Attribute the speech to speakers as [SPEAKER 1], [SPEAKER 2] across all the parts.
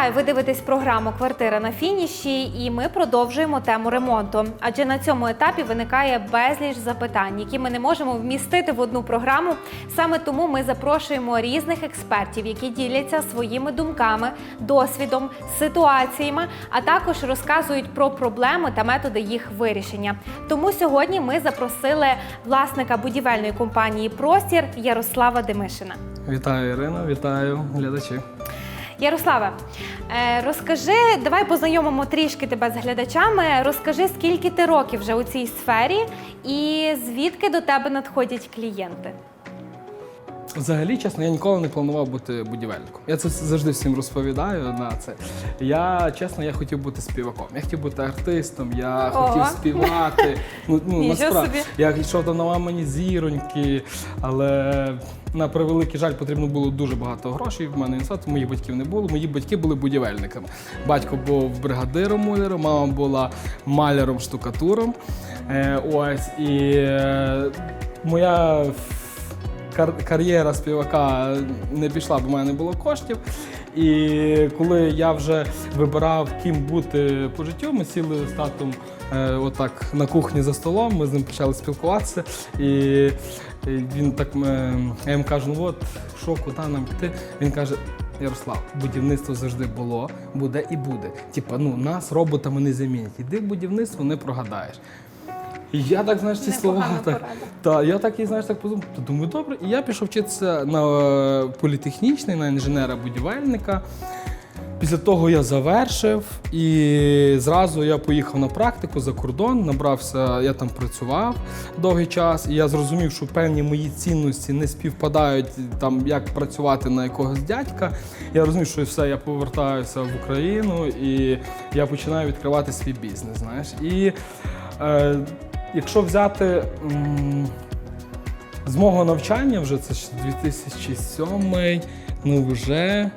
[SPEAKER 1] Вітаю! Ви дивитесь програму Квартира на фініші, і ми продовжуємо тему ремонту. Адже на цьому етапі виникає безліч запитань, які ми не можемо вмістити в одну програму. Саме тому ми запрошуємо різних експертів, які діляться своїми думками, досвідом, ситуаціями, а також розказують про проблеми та методи їх вирішення. Тому сьогодні ми запросили власника будівельної компанії Простір Ярослава Демишина.
[SPEAKER 2] Вітаю, Ірина, вітаю глядачі.
[SPEAKER 1] Ярославе, е, розкажи, давай познайомимо трішки тебе з глядачами. Розкажи, скільки ти років вже у цій сфері і звідки до тебе надходять клієнти?
[SPEAKER 2] Взагалі, чесно, я ніколи не планував бути будівельником. Я це завжди всім розповідаю на це. Я чесно, я хотів бути співаком. Я хотів бути артистом, я
[SPEAKER 1] Ого.
[SPEAKER 2] хотів співати. Ну, ну насправді, я йшов до на мені зіроньки, але на превеликий жаль потрібно було дуже багато грошей. В мене інсату, моїх батьків не було. Мої батьки були будівельниками. Батько був бригадиром муляром, мама була маляром штукатуром. Е, ось і е, моя кар- кар'єра співака не пішла, бо в мене не було коштів. І коли я вже вибирав, ким бути по життю, ми сіли з татом е, отак на кухні за столом, ми з ним почали спілкуватися. І, він так е, я йому кажу, ну от що, куди нам піти? Він каже. Ярослав, будівництво завжди було, буде і буде. Типа, ну нас роботами не замінять. Іди в будівництво, не прогадаєш. І я так, знаєш, ці слова
[SPEAKER 1] Непогана
[SPEAKER 2] так.
[SPEAKER 1] порада.
[SPEAKER 2] Та я так і знаєш, так подумав, то думаю, добре. І я пішов вчитися на е, політехнічний, на інженера-будівельника. Після того я завершив і зразу я поїхав на практику за кордон, набрався, я там працював довгий час, і я зрозумів, що певні мої цінності не співпадають там, як працювати на якогось дядька. Я розумів, що все, я повертаюся в Україну і я починаю відкривати свій бізнес. Знаєш. І е, якщо взяти. м, з мого навчання вже це ж 2007, ну вже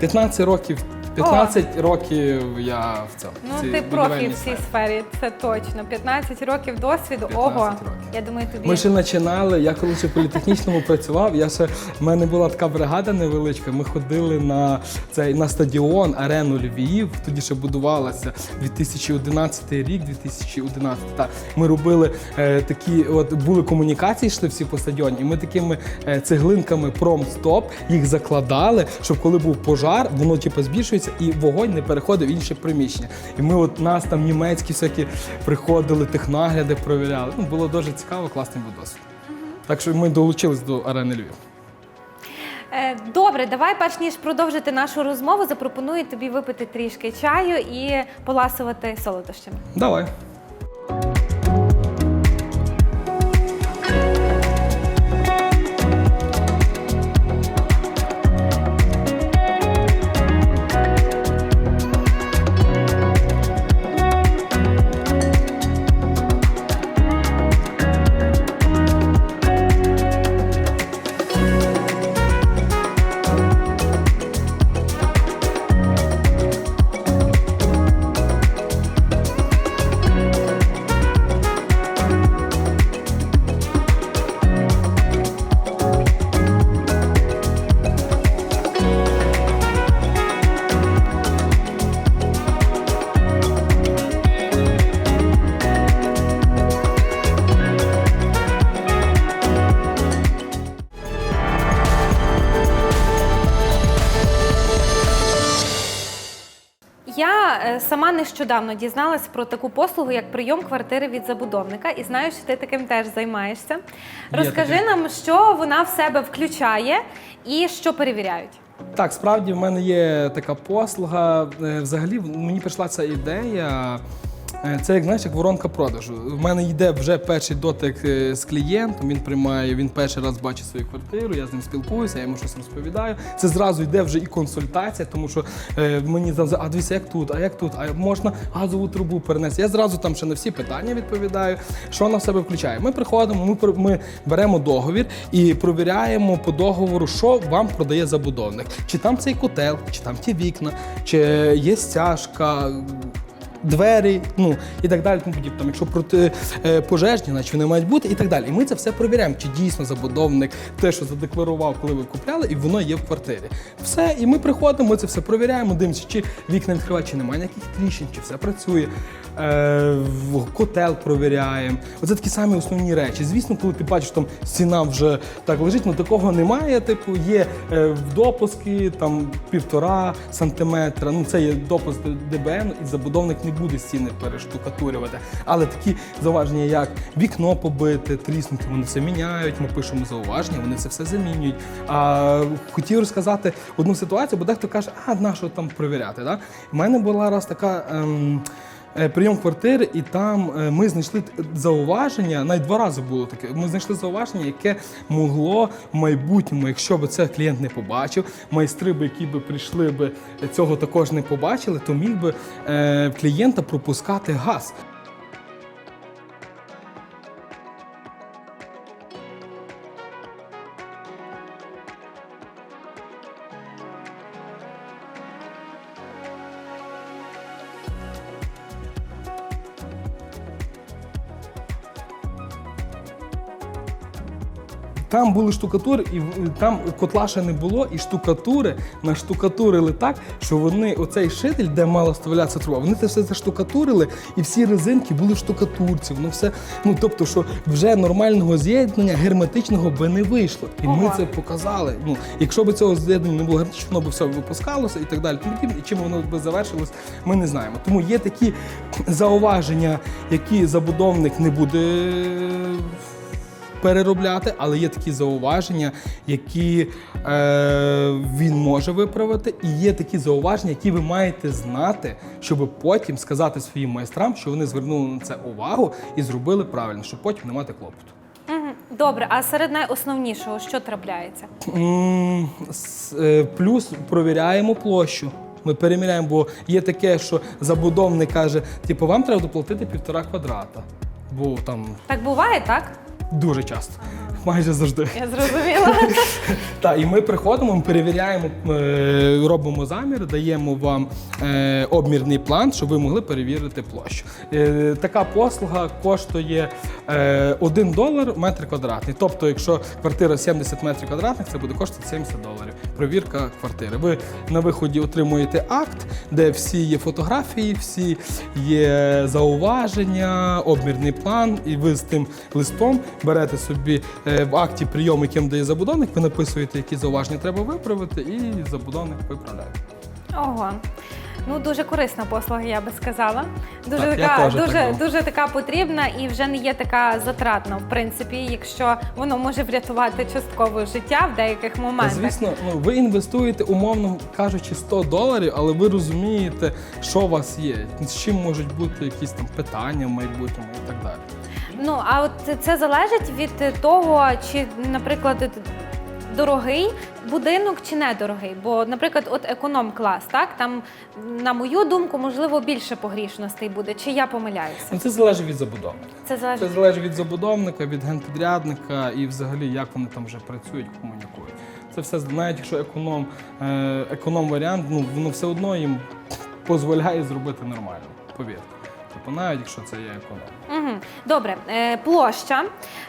[SPEAKER 2] 15 років. 15 років я в цьому.
[SPEAKER 1] Ну, ти профі в цій
[SPEAKER 2] сфері.
[SPEAKER 1] це точно. 15 років досвіду.
[SPEAKER 2] 15
[SPEAKER 1] Ого,
[SPEAKER 2] років.
[SPEAKER 1] я думаю, тобі.
[SPEAKER 2] Ми ще починали, я коли ще в політехнічному працював, я ще, в мене була така бригада невеличка, ми ходили на, цей, на стадіон, арену Львів, тоді ще будувалася 2011 рік, 2011. Так. Ми робили е, такі, от були комунікації, йшли всі по стадіоні, і ми такими е, цеглинками пром-стоп їх закладали, щоб коли був пожар, воно типу, збільшується і вогонь не переходив в інше приміщення. І ми от нас там німецькі всякі приходили, технагляди провіряли. Ну, було дуже цікаво, класний був досвід. Так що ми долучились до арени Львів.
[SPEAKER 1] Е, Добре, давай, перш ніж продовжити нашу розмову, запропоную тобі випити трішки чаю і поласувати солодощами.
[SPEAKER 2] Давай.
[SPEAKER 1] Я е, сама нещодавно дізналась про таку послугу, як прийом квартири від забудовника, і знаю, що ти таким теж займаєшся. Розкажи нам, що вона в себе включає і що перевіряють.
[SPEAKER 2] Так, справді в мене є така послуга. Е, Взагалі мені прийшла ця ідея. Е, Це як знаєш, як воронка продажу. В мене йде вже перший дотик е, з клієнтом. Він приймає, він перший раз бачить свою квартиру. Я з ним спілкуюся, я йому щось розповідаю. Це зразу йде вже і консультація, тому що е, мені там а дивіться, як тут, а як тут, а можна газову трубу перенести. Я зразу там ще на всі питання відповідаю, що в себе включає. Ми приходимо, ми, ми беремо договір і провіряємо по договору, що вам продає забудовник. Чи там цей котел, чи там ті вікна, чи є стяжка двері, ну і так далі. Тому. Там, якщо проти е, пожежні, значить вони мають бути і так далі. І ми це все перевіряємо, чи дійсно забудовник те, що задекларував, коли ви купляли, і воно є в квартирі. Все, і ми приходимо, ми це все перевіряємо, дивимося, чи вікна відкривають, чи немає ніяких тріщин, чи все працює. Е, котел провіряємо. Оце такі самі основні речі. Звісно, коли ти бачиш, там стіна вже так лежить, ну такого немає. Типу, є е, допуски там півтора сантиметра. Ну це є допуск ДБН, і забудовник не буде стіни перештукатурювати. Але такі зауваження, як вікно побите, тріснути, вони все міняють. Ми пишемо зауваження, вони це все замінюють. А хотів розказати одну ситуацію, бо дехто каже, а на що там перевіряти. Да? У мене була раз така. Ем, Прийом квартири, і там е, ми знайшли зауваження, навіть два рази було таке. Ми знайшли зауваження, яке могло в майбутньому, якщо б це клієнт не побачив, майстри би, які би прийшли би цього також не побачили, то міг би е, клієнта пропускати газ. Там були штукатури, і там котла ще не було, і штукатури наштукатурили так, що вони оцей шитель, де мала вставлятися труба, вони це все заштукатурили, і всі резинки були в штукатурці. Воно все, ну тобто, що вже нормального з'єднання герметичного би не вийшло. І ми це показали. Ну, якщо б цього з'єднання не було герметичного, воно б все випускалося і так далі. Тому. І чим воно би завершилось, ми не знаємо. Тому є такі зауваження, які забудовник не буде переробляти, але є такі зауваження, які е, він може виправити, і є такі зауваження, які ви маєте знати, щоб потім сказати своїм майстрам, що вони звернули на це увагу і зробили правильно, щоб потім не мати клопоту.
[SPEAKER 1] Добре, а серед найосновнішого, що трапляється?
[SPEAKER 2] М, с- е, Плюс провіряємо площу. Ми переміряємо, бо є таке, що забудовник каже, типу, вам треба доплатити півтора квадрата. Бо там
[SPEAKER 1] Так буває, так?
[SPEAKER 2] Дуже часто, майже завжди.
[SPEAKER 1] Я зрозуміла.
[SPEAKER 2] Так, і ми приходимо, ми перевіряємо, е, робимо замір, даємо вам е, обмірний план, щоб ви могли перевірити площу. Е, Така послуга коштує е, 1 долар метр квадратний. Тобто, якщо квартира 70 метрів квадратних, це буде коштувати 70 доларів. Провірка квартири. Ви на виході отримуєте акт, де всі є фотографії, всі є зауваження, обмірний план, і ви з тим листом берете собі е, в акті прийом, яким дає забудовник, ви написуєте, які зауваження треба виправити, і забудовник виправляє.
[SPEAKER 1] Ого. Ну, дуже корисна послуга, я би сказала. Дуже
[SPEAKER 2] Так, я
[SPEAKER 1] така,
[SPEAKER 2] теж
[SPEAKER 1] дуже,
[SPEAKER 2] думав.
[SPEAKER 1] дуже така потрібна і вже не є така затратна, в принципі, якщо воно може врятувати частково життя в деяких
[SPEAKER 2] Та, звісно, ну ви інвестуєте, умовно кажучи, 100 доларів, але ви розумієте, що у вас є, з чим можуть бути якісь там питання в майбутньому і так далі.
[SPEAKER 1] Ну а от це залежить від того, чи, наприклад, дорогий будинок чи недорогий. Бо, наприклад, от економ-клас, так там, на мою думку, можливо, більше погрішностей буде. Чи я помиляюся?
[SPEAKER 2] Ну, це залежить від забудовника.
[SPEAKER 1] Це
[SPEAKER 2] Це
[SPEAKER 1] залежить.
[SPEAKER 2] залежить від забудовника, від генпідрядника і взагалі як вони там вже працюють, комунікують. Це все навіть якщо економ, е, економ варіант, ну воно все одно їм дозволяє зробити нормально. Повірте. Тобто навіть якщо це є економ.
[SPEAKER 1] Угу. Добре, е, площа.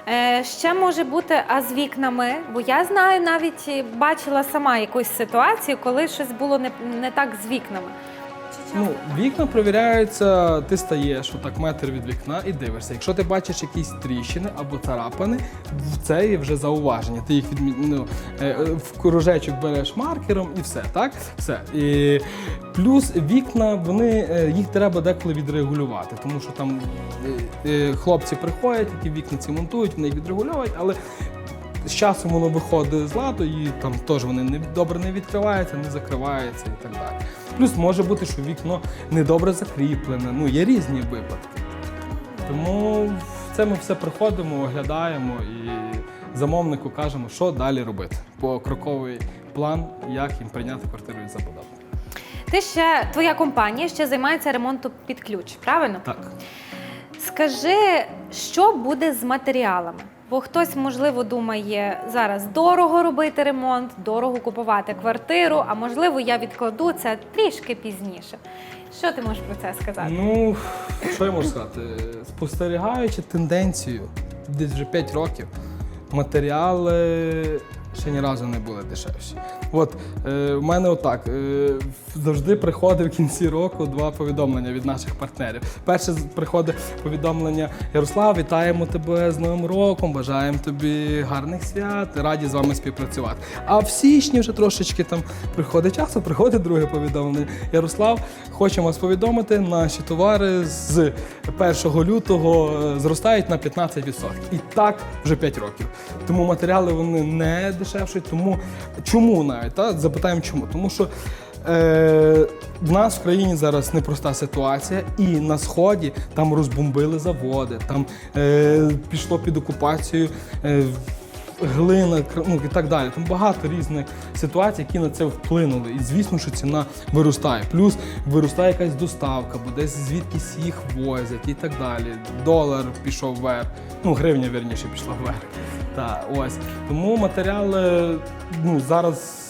[SPEAKER 1] Е, ще може бути, а з вікнами, бо я знаю, навіть бачила сама якусь ситуацію, коли щось було не, не так з вікнами.
[SPEAKER 2] Ну, вікна перевіряються, ти стаєш отак метр від вікна і дивишся. Якщо ти бачиш якісь тріщини або царапини, це є вже зауваження. Ти їх відмі... ну, е, е, в кружечок береш маркером і все, так? Все. І плюс вікна, вони, е, їх треба деколи відрегулювати, тому що там хлопці приходять, які вікна ці монтують, вони їх відрегульовують, але з часом воно виходить з ладу, і там теж вони не добре не відкриваються, не закриваються і так далі. Плюс може бути, що вікно недобре закріплене. Ну, є різні випадки. Тому це ми все приходимо, оглядаємо і замовнику кажемо, що далі робити. Покроковий план, як їм прийняти квартиру від забудови.
[SPEAKER 1] Ти ще твоя компанія ще займається ремонтом під ключ, правильно?
[SPEAKER 2] Так.
[SPEAKER 1] Скажи, що буде з матеріалами? Бо хтось, можливо, думає, зараз дорого робити ремонт, дорого купувати квартиру, а можливо, я відкладу це трішки пізніше. Що ти можеш про це сказати?
[SPEAKER 2] Ну, що я можу сказати? Спостерігаючи тенденцію десь вже 5 років, матеріали ще ні разу не були дешевші. От е, в мене отак. Е, завжди приходить в кінці року два повідомлення від наших партнерів. Перше приходить повідомлення Ярослав, вітаємо тебе з Новим роком, бажаємо тобі гарних свят, раді з вами співпрацювати. А в січні вже трошечки там приходить часу, приходить друге повідомлення. Ярослав, хочемо вас повідомити, наші товари з 1 лютого е, зростають на 15%. І так вже 5 років. Тому матеріали вони не дешевші. Тому чому навіть? Та? Запитаємо чому? Тому що Е, в нас в країні зараз непроста ситуація, і на сході там розбомбили заводи, там е, пішло під окупацію е, глина, ну і так далі. Там багато різних ситуацій, які на це вплинули. І звісно, що ціна виростає. Плюс виростає якась доставка, бо десь звідкись їх возять і так далі. Долар пішов вверх, ну гривня вірніше пішла вверх. Та ось тому матеріали ну зараз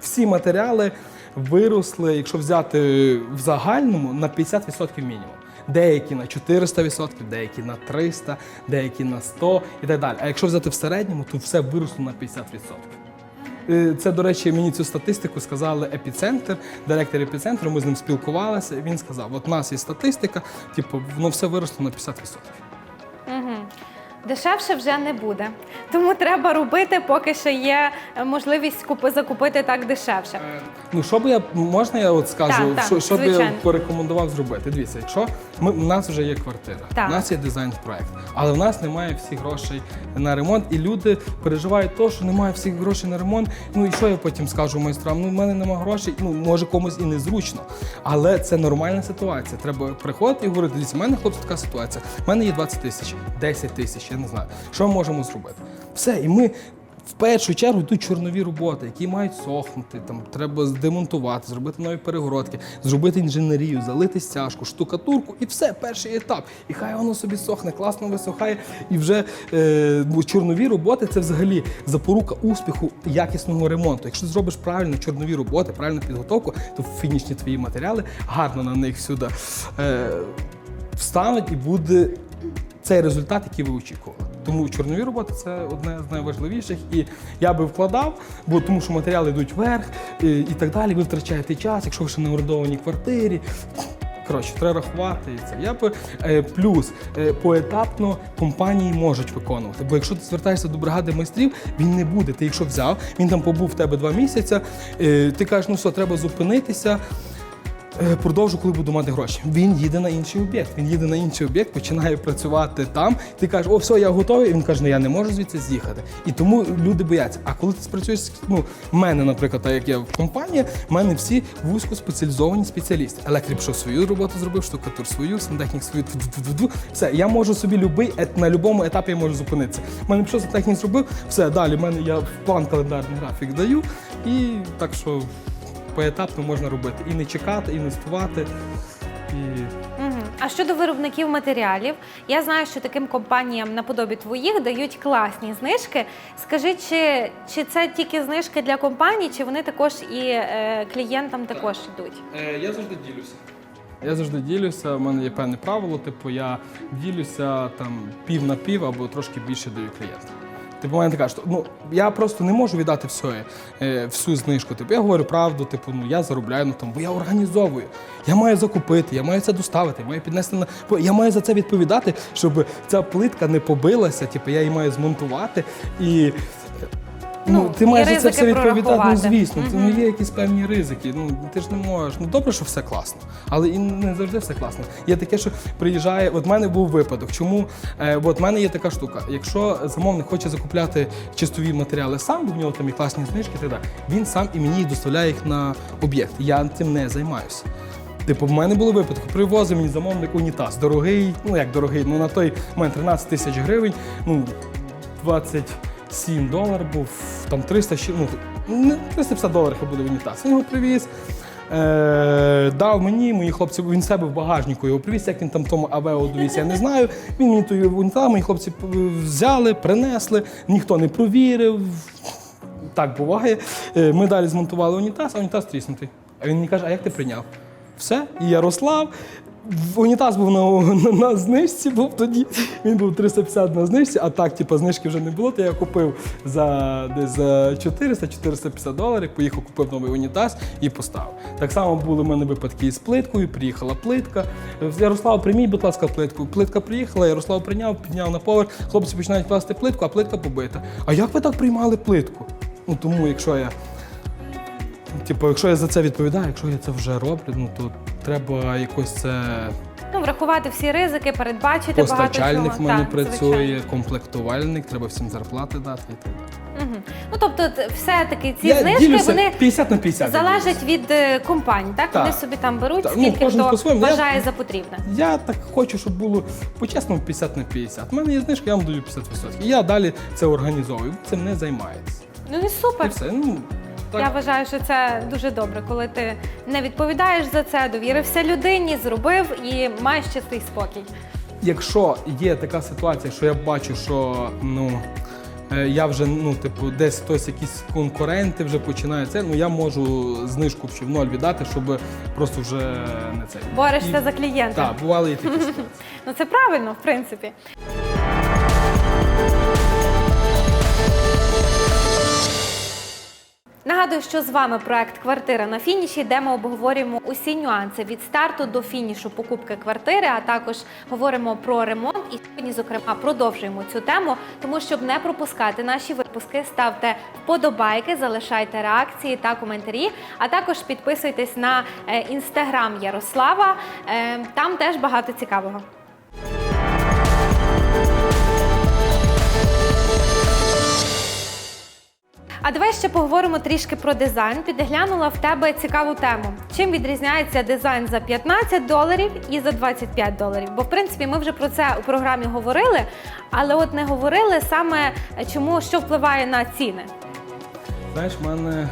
[SPEAKER 2] всі матеріали виросли, якщо взяти в загальному, на 50% мінімум. Деякі на 400%, деякі на 300%, деякі на 100% і так далі. А якщо взяти в середньому, то все виросло на 50%. Е, Це, до речі, мені цю статистику сказали епіцентр, директор епіцентру. Ми з ним спілкувалися. Він сказав: от у нас є статистика, типу, воно все виросло на 50%.
[SPEAKER 1] Дешевше вже не буде. Тому треба робити, поки ще є е, можливість купи, закупити так дешевше.
[SPEAKER 2] Ну, що би я можна, я от скажу,
[SPEAKER 1] Так, так,
[SPEAKER 2] що, що б я порекомендував зробити? Дивіться, якщо ми у нас вже є квартира,
[SPEAKER 1] Так.
[SPEAKER 2] у нас є дизайн проект, але в нас немає всіх грошей на ремонт, і люди переживають то, що немає всіх грошей на ремонт. Ну і що я потім скажу майстрам? Ну, в мене немає грошей, ну може комусь і незручно. Але це нормальна ситуація. Треба приходити і говорити, дивіться, в мене хлопці така ситуація. В мене є 20 тисяч, 10 тисяч, я не знаю. Що ми можемо зробити? Все, і ми. В першу чергу йдуть чорнові роботи, які мають сохнути. Там треба демонтувати, зробити нові перегородки, зробити інженерію, залити стяжку, штукатурку і все, перший етап. І хай воно собі сохне, класно висохає. І вже е, чорнові роботи це взагалі запорука успіху якісного ремонту. Якщо зробиш правильно чорнові роботи, правильну підготовку, то фінішні твої матеріали гарно на них сюди е, встануть і буде цей результат, який ви очікували. Тому чорнові роботи це одне з найважливіших. І я би вкладав, бо тому що матеріали йдуть вверх і, і так далі. Ви втрачаєте час, якщо ви ще не в орендованій квартирі. Коротше, треба рахувати це. Я би е, плюс е, поетапно компанії можуть виконувати. Бо якщо ти звертаєшся до бригади майстрів, він не буде. Ти якщо взяв, він там побув в тебе два місяці, е, ти кажеш, ну все, треба зупинитися. Е, Продовжу, коли буду мати гроші. Він їде на інший об'єкт. Він їде на інший об'єкт, починає працювати там. Ти кажеш, о, все, я готовий. І він каже, ну я не можу звідси з'їхати. І тому люди бояться. А коли ти спрацюєш, ну, в мене, наприклад, так як я в компанії, в мене всі вузькоспеціалізовані спеціалісти. Електрик пішов свою роботу зробив, штукатур свою, сантехнік свою. Все, я можу собі любий, на будь-якому етапі я можу зупинитися. В мене пішов сантехнік зробив, все, далі в мене я план календарний графік даю. І так що поетапно можна робити. І не чекати. І
[SPEAKER 1] Угу. А щодо виробників матеріалів, я знаю, що таким компаніям наподобі твоїх дають класні знижки. Скажи, чи, чи це тільки знижки для компаній, чи вони також і е, клієнтам також йдуть?
[SPEAKER 2] Е, я завжди ділюся. Я завжди ділюся. У мене є певне правило, типу я ділюся там пів на пів або трошки більше даю клієнту. Типу, мене така що ну я просто не можу віддати все, е, всю знижку. Типу, я говорю правду, типу, ну я заробляю на тому, бо я організовую. Я маю закупити, я маю це доставити, я маю піднести на я маю за це відповідати, щоб ця плитка не побилася. Типу, я її маю змонтувати і. Ну,
[SPEAKER 1] Ну,
[SPEAKER 2] ти маєш за це все відповідати. Ну, звісно, це ну, є якісь певні ризики. Ну ти ж не можеш. Ну добре, що все класно, але і не завжди все класно. Є таке, що приїжджає. От в мене був випадок. Чому? Е, от в мене є така штука. Якщо замовник хоче закупляти чистові матеріали сам, бо в нього там і класні знижки, і так далі, він сам і мені доставляє їх на об'єкт. Я цим не займаюся. Типу, в мене були випадки. Привозив мені замовник унітаз. Дорогий, ну як дорогий, ну на той момент 13 тисяч гривень, ну 27 доларів був, там 300, ще- ну, 350 доларів буде унітаз. Він його привіз. Е, дав мені, мої хлопці, він себе в багажнику його привіз, як він там тому Авео довіз, я не знаю. Він мені той унітаз, мої хлопці взяли, принесли, ніхто не провірив. Так буває. Е, Ми далі змонтували унітаз, а унітаз тріснутий. А він мені каже, а як ти прийняв? Все, і Ярослав. Унітаз був на, на, на знижці, був тоді. Він був 350 на знижці, а так, типу, знижки вже не було, то я купив за десь за 400-450 доларів, поїхав, купив новий унітаз і поставив. Так само були в мене випадки із плиткою, приїхала плитка. Ярослав, прийміть, будь ласка, плитку. Плитка приїхала, Ярослав прийняв, підняв на поверх, хлопці починають класти плитку, а плитка побита. А як ви так приймали плитку? Ну тому, якщо я Типу, якщо я за це відповідаю, якщо я це вже роблю, ну то треба якось це
[SPEAKER 1] Ну, врахувати всі ризики, передбачити багато
[SPEAKER 2] постачальник
[SPEAKER 1] чого.
[SPEAKER 2] в мене
[SPEAKER 1] Так,
[SPEAKER 2] працює,
[SPEAKER 1] звичайно.
[SPEAKER 2] комплектувальник, треба всім зарплати дати і так далі.
[SPEAKER 1] Мгм. Ну тобто, т- все-таки ці
[SPEAKER 2] Я
[SPEAKER 1] знижки
[SPEAKER 2] ділюся
[SPEAKER 1] вони
[SPEAKER 2] 50 на 50. я
[SPEAKER 1] залежать від е, компаній, так?
[SPEAKER 2] Так.
[SPEAKER 1] Вони собі там беруть,
[SPEAKER 2] Так, ну,
[SPEAKER 1] скільки
[SPEAKER 2] кожен
[SPEAKER 1] хто
[SPEAKER 2] по-своєму. Я-
[SPEAKER 1] вважає за потрібне.
[SPEAKER 2] Я так хочу, щоб було по-чесному 50 на 50. У мене є знижка, я вам даю 50%. І я далі це організовую, цим не займається.
[SPEAKER 1] Ну і
[SPEAKER 2] І
[SPEAKER 1] супер.
[SPEAKER 2] все. Ну.
[SPEAKER 1] Я вважаю, що це дуже добре, коли ти не відповідаєш за це, довірився людині, зробив і маєш чистий спокій.
[SPEAKER 2] Якщо є така ситуація, що я бачу, що ну. е, Я вже, ну, типу, десь хтось, якісь конкуренти вже починають це, ну я можу знижку в ноль віддати, щоб просто вже не це.
[SPEAKER 1] Борешся
[SPEAKER 2] І-
[SPEAKER 1] за клієнта.
[SPEAKER 2] Так, бували і такі ситуації.
[SPEAKER 1] Ну це правильно, в принципі. Нагадую, що з вами проект Квартира на фініші, де ми обговорюємо усі нюанси від старту до фінішу покупки квартири, а також говоримо про ремонт. І сьогодні, зокрема, продовжуємо цю тему. Тому, щоб не пропускати наші випуски, ставте вподобайки, залишайте реакції та коментарі. А також підписуйтесь на е, інстаграм Ярослава. Е, Там теж багато цікавого. А давай ще поговоримо трішки про дизайн. Підглянула в тебе цікаву тему. Чим відрізняється дизайн за 15 доларів і за 25 доларів? Бо в принципі ми вже про це у програмі говорили, але от не говорили саме чому що впливає на ціни.
[SPEAKER 2] Знаєш, в мене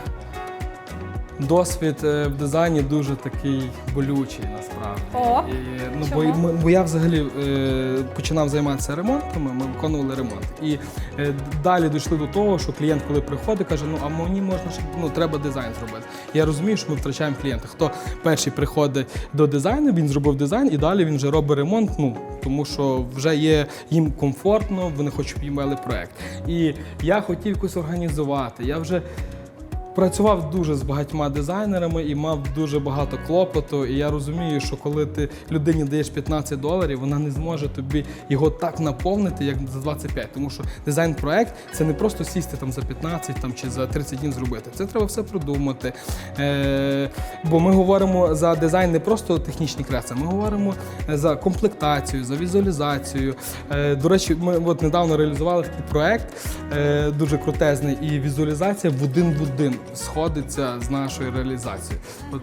[SPEAKER 2] досвід е, в дизайні дуже такий болючий насправді.
[SPEAKER 1] О,
[SPEAKER 2] І, ну, бо,
[SPEAKER 1] чому?
[SPEAKER 2] ми- бо я взагалі е, починав займатися ремонтами, ми виконували ремонт. І е, далі дійшли до того, що клієнт, коли приходить, каже: ну а мені можна ще ну, треба дизайн зробити. Я розумію, що ми втрачаємо клієнта. Хто перший приходить до дизайну, він зробив дизайн і далі він вже робить ремонт. Ну тому що вже є їм комфортно, вони хочуть щоб їм вели проект. І я хотів якось організувати. Я вже Працював дуже з багатьма дизайнерами і мав дуже багато клопоту. І я розумію, що коли ти людині даєш 15 доларів, вона не зможе тобі його так наповнити, як за 25. Тому що дизайн-проект це не просто сісти там за 15 там, чи за 30 днів зробити. Це треба все продумати. Е, бо ми говоримо за дизайн не просто технічні креслення, ми говоримо за комплектацію, за візуалізацію. Е, до речі, ми от недавно реалізували такий проект е, дуже крутезний, і візуалізація в один в один сходиться з нашою реалізацією. От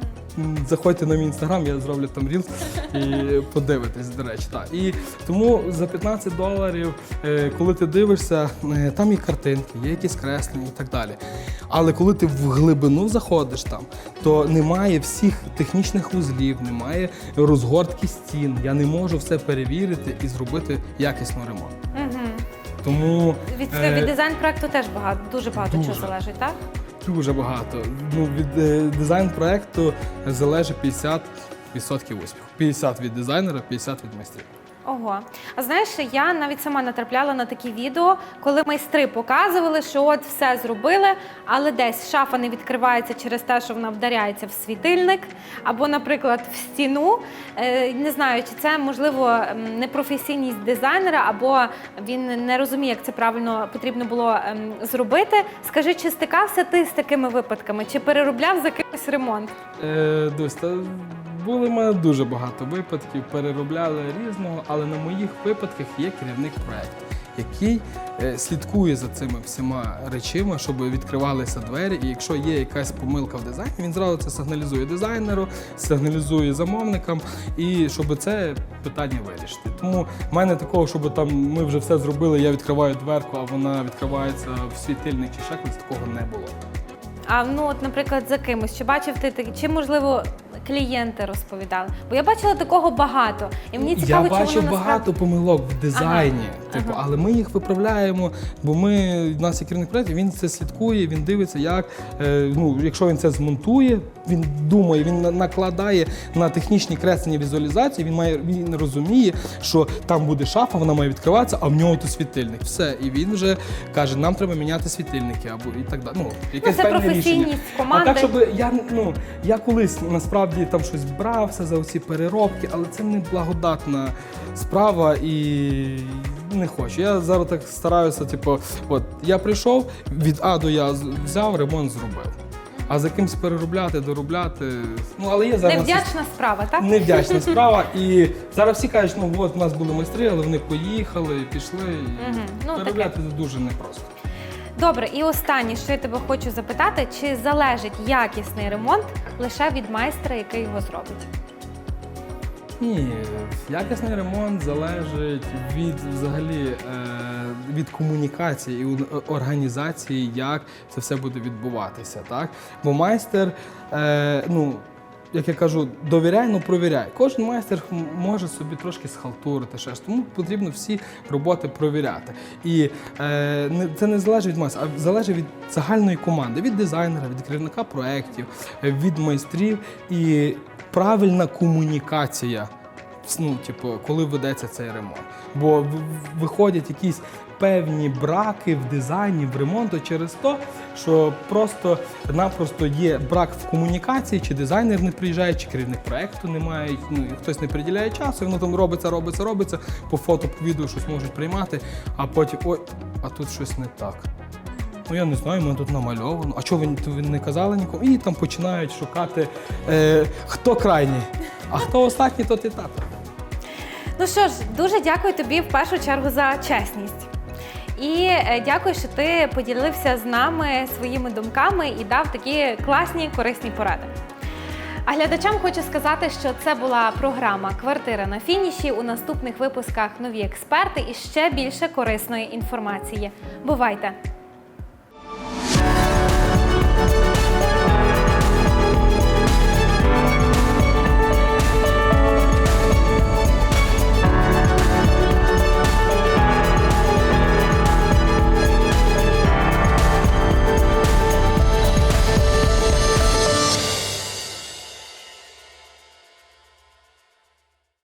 [SPEAKER 2] заходьте на мій інстаграм, я зроблю там рілс і подивитесь, до речі. Так. І тому за 15 доларів, е, коли ти дивишся, е, там є картинки, є якісь креслення і так далі. Але коли ти в глибину заходиш там, то немає всіх технічних вузлів, немає розгортки стін. Я не можу все перевірити і зробити якісно ремонт.
[SPEAKER 1] Угу.
[SPEAKER 2] Тому
[SPEAKER 1] Від,
[SPEAKER 2] е,
[SPEAKER 1] від дизайн проекту теж багато, дуже багато
[SPEAKER 2] дуже.
[SPEAKER 1] чого залежить, так?
[SPEAKER 2] Дуже багато. Ну, від е, дизайн проекту залежить 50% успіху. 50 від дизайнера, 50 від майстрів.
[SPEAKER 1] Ого. А знаєш, я навіть сама натрапляла на такі відео, коли майстри показували, що от все зробили, але десь шафа не відкривається через те, що вона вдаряється в світильник, або, наприклад, в стіну. Е, Не знаю, чи це можливо непрофесійність дизайнера, або він не розуміє, як це правильно потрібно було ем, зробити. Скажи, чи стикався ти з такими випадками, чи переробляв за кимось ремонт?
[SPEAKER 2] Е, дось, та були в мене дуже багато випадків, переробляли різного, але на моїх випадках є керівник проекту, який е, слідкує за цими всіма речима, щоб відкривалися двері. І якщо є якась помилка в дизайні, він зразу це сигналізує дизайнеру, сигналізує замовникам, і щоб це питання вирішити. Тому в мене такого, щоб там ми вже все зробили, я відкриваю дверку, а вона відкривається в світильник чи ще такого не було.
[SPEAKER 1] А ну, от, наприклад, за кимось, чи бачив ти чи можливо клієнти розповідали? Бо я бачила такого багато, і мені цікаво,
[SPEAKER 2] я бачу багато
[SPEAKER 1] насправді...
[SPEAKER 2] помилок в дизайні,
[SPEAKER 1] Ага,
[SPEAKER 2] типу,
[SPEAKER 1] ага.
[SPEAKER 2] але ми їх виправляємо, бо ми в нас є керівник проєктів, він це слідкує, він дивиться, як е, ну, якщо він це змонтує, він думає, він накладає на технічні креслення візуалізації. Він має він розуміє, що там буде шафа, вона має відкриватися, а в нього тут світильник. Все, і він вже каже, нам треба міняти світильники або і так далі. Ну, якесь
[SPEAKER 1] це
[SPEAKER 2] певне рішення.
[SPEAKER 1] професійність команди.
[SPEAKER 2] А так, щоб я ну я колись насправді там щось брався за оці переробки, але це не благодатна справа і не хочу. Я зараз так стараюся, типу, от я прийшов від А до Я взяв, ремонт зробив. А за кимсь переробляти, доробляти. Ну але є зараз
[SPEAKER 1] Невдячна справа, так?
[SPEAKER 2] невдячна справа. І зараз всі кажуть, ну от у нас були майстри, але вони поїхали, пішли. І
[SPEAKER 1] Мгм. Ну,
[SPEAKER 2] переробляти це дуже непросто.
[SPEAKER 1] Добре, і останнє, що я тебе хочу запитати, чи залежить якісний ремонт лише від майстра, який його зробить?
[SPEAKER 2] Ні, якісний ремонт залежить від взагалі е, від комунікації і організації, як це все буде відбуватися. Так? Бо майстер, е, ну, як я кажу, довіряй, ну провіряй. Кожен майстер може собі трошки схалтурити ще ж, тому потрібно всі роботи провіряти. І е, це не залежить від майстра, а залежить від загальної команди, від дизайнера, від керівника проєктів, від майстрів і правильна комунікація. Ну, типу, коли ведеться цей ремонт. Бо виходять якісь певні браки в дизайні, в ремонту через те, що просто-напросто є брак в комунікації, чи дизайнер не приїжджає, чи керівник проекту немає, ну, і хтось не приділяє часу, воно там робиться, робиться, робиться, по фото, по відео щось можуть приймати, а потім ой, а тут щось не так. Ну я не знаю, мене тут намальовано. А чого ви, ви не казали нікому? І там починають шукати, е, хто крайній, а хто останній, то і тато.
[SPEAKER 1] Ну що ж, дуже дякую тобі в першу чергу за чесність. І е, дякую, що ти поділився з нами своїми думками і дав такі класні корисні поради. А глядачам хочу сказати, що це була програма Квартира на фініші. У наступних випусках нові експерти і ще більше корисної інформації. Бувайте!